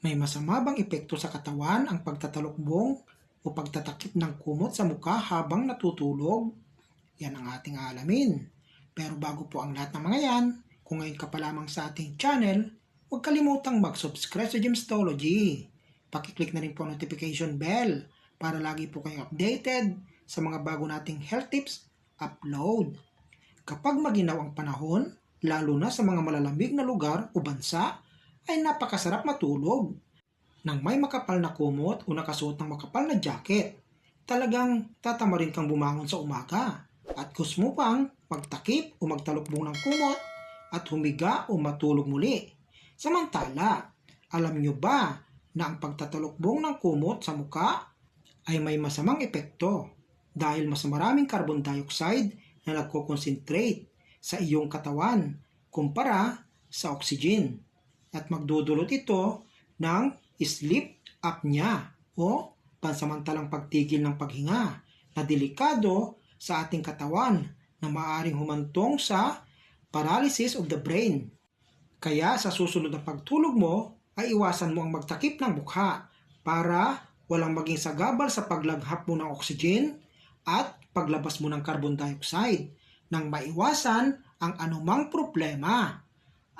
May masama bang epekto sa katawan ang pagtatalukbong o pagtatakip ng kumot sa mukha habang natutulog? Yan ang ating alamin. Pero bago po ang lahat ng mga yan, kung ngayon ka pa lamang sa ating channel, huwag kalimutang mag-subscribe sa Gemstology. Pakiclick na rin po ang notification bell para lagi po kayong updated sa mga bago nating health tips upload. Kapag maginaw ang panahon, lalo na sa mga malalamig na lugar o bansa, ay napakasarap matulog. Nang may makapal na kumot o nakasuot ng makapal na jacket, talagang tatamarin kang bumangon sa umaga at gusto mo pang magtakip o magtalukbong ng kumot at humiga o matulog muli. Samantala, alam nyo ba na ang pagtatalukbong ng kumot sa muka ay may masamang epekto dahil mas maraming carbon dioxide na nagko-concentrate sa iyong katawan kumpara sa oxygen at magdudulot ito ng sleep apnea o pansamantalang pagtigil ng paghinga na delikado sa ating katawan na maaring humantong sa paralysis of the brain. Kaya sa susunod na pagtulog mo ay iwasan mo ang magtakip ng mukha para walang maging sagabal sa paglaghap mo ng oxygen at paglabas mo ng carbon dioxide nang maiwasan ang anumang problema.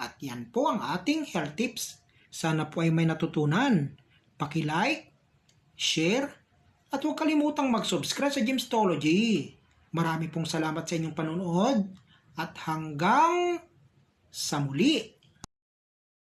At yan po ang ating health tips. Sana po ay may natutunan. Paki-like, share, at huwag kalimutang mag-subscribe sa Gemstology. Marami pong salamat sa inyong panonood at hanggang sa muli.